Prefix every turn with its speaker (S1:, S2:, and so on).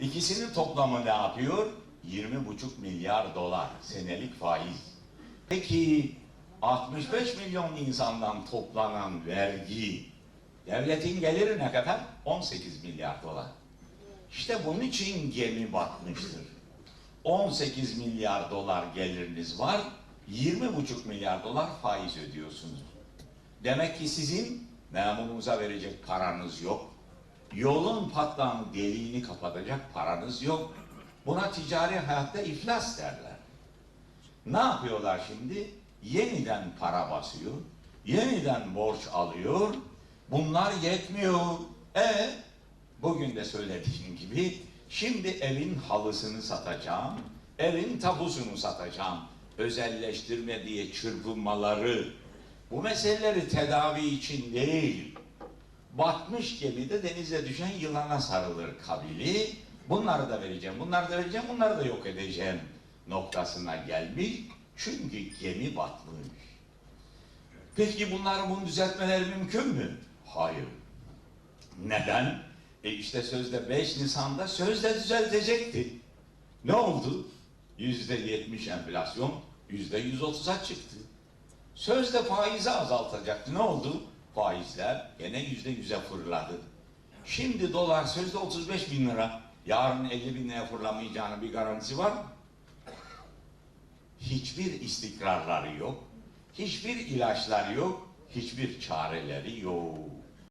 S1: İkisinin toplamı ne yapıyor? 20,5 milyar dolar senelik faiz. Peki 65 milyon insandan toplanan vergi devletin geliri ne kadar? 18 milyar dolar. İşte bunun için gemi batmıştır. 18 milyar dolar geliriniz var, 20,5 milyar dolar faiz ödüyorsunuz. Demek ki sizin memurunuza verecek paranız yok. Yolun patlağını, deliğini kapatacak paranız yok. Buna ticari hayatta iflas derler. Ne yapıyorlar şimdi? Yeniden para basıyor, yeniden borç alıyor. Bunlar yetmiyor. E bugün de söylediğim gibi şimdi evin halısını satacağım, evin tapusunu satacağım. Özelleştirme diye çırpınmaları bu meseleleri tedavi için değil. Batmış gemide denize düşen yılana sarılır kabili. Bunları da vereceğim, bunları da vereceğim, bunları da yok edeceğim noktasına gelmiş. Çünkü gemi batmış. Peki bunların bunu düzeltmeleri mümkün mü? Hayır. Neden? E işte sözde 5 Nisan'da sözde düzeltecekti. Ne oldu? Yüzde 70 enflasyon yüzde 130'a çıktı. Sözde faizi azaltacaktı. Ne oldu? Faizler gene yüzde yüze fırladı. Şimdi dolar sözde 35 bin lira. Yarın 50 bin liraya fırlamayacağını bir garantisi var mı? Hiçbir istikrarları yok. Hiçbir ilaçları yok. Hiçbir çareleri yok.